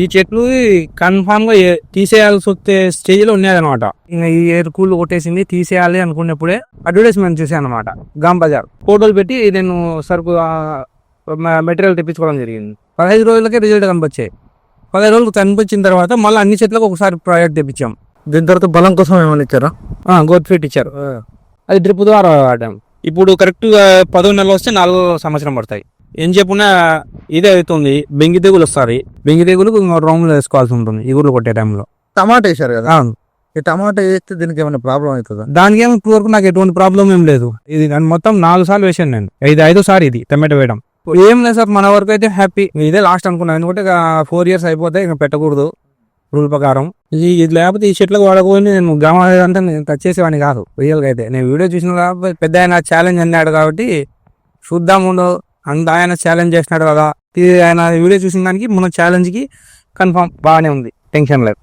ఈ చెట్లు కన్ఫామ్గా తీసేయాల్సి వస్తే స్టేజ్లో ఉన్నదన్నమాట ఇంకా ఈ ఎరుకులు కొట్టేసింది తీసేయాలి అనుకున్నప్పుడే అడ్వర్టైజ్మెంట్ చేశాను అనమాట గామ్ బజార్. ఫోటోలు పెట్టి నేను సరుకు మెటీరియల్ తెప్పించుకోవడం జరిగింది. పదహైదు రోజులకే రిజల్ట్ కనిపించాయి. పదహైదు రోజులు కనిపించిన తర్వాత మళ్ళీ అన్ని చెట్లకు ఒకసారి ప్రాజెక్ట్ తెప్పించాం. దీని తర్వాత బలం కోసం ఏమైనా ఇచ్చారా? గోత్ ఫీట్ ఇచ్చారు. అది డ్రిప్ ద్వారా వాడాం. ఇప్పుడు కరెక్ట్గా పదో నెలలు వస్తే నాలుగో సంవత్సరం పడతాయి. ఏం చెప్పున్నా ఇదే అవుతుంది బెంగి తెగులు వస్తాయి బెంగి తెగులు రౌండ్ వేసుకోవాల్సి ఉంటుంది ఇగురు కొట్టే టైంలో టమాటా వేశారు కదా? ఈ టమాటా వేస్తే దీనికి ఏమైనా ప్రాబ్లం అవుతుందా? దానికి ఏమి ఇప్పుడు వరకు నాకు ఎటువంటి ప్రాబ్లం ఏం లేదు. ఇది నేను మొత్తం నాలుగు సార్లు వేసాను నేను. ఇది ఐదో సారి ఇది టమాటో వేయడం. ఏం లేదు సార్ మన వరకు అయితే హ్యాపీ ఇదే లాస్ట్ అనుకున్నాను. ఎందుకంటే ఫోర్ ఇయర్స్ అయిపోతే ఇంకా పెట్టకూడదు రూల్ ప్రకారం. ఇది లేకపోతే ఈ చెట్లకు వాడకపోయి నేను గ్రామ అంతా నేను టచ్ చేసేవాడిని కాదు రియల్గా అయితే. నేను వీడియో చూసిన పెద్ద ఆయన ఛాలెంజ్ అన్నాడు కాబట్టి చూద్దాం ముందు అంత ఆయన ఛాలెంజ్ చేసినాడు కదా. ఇది ఆయన వీడియో చూసిన దానికి మన ఛాలెంజ్కి కన్ఫామ్ బాగానే ఉంది. టెన్షన్ లేదు.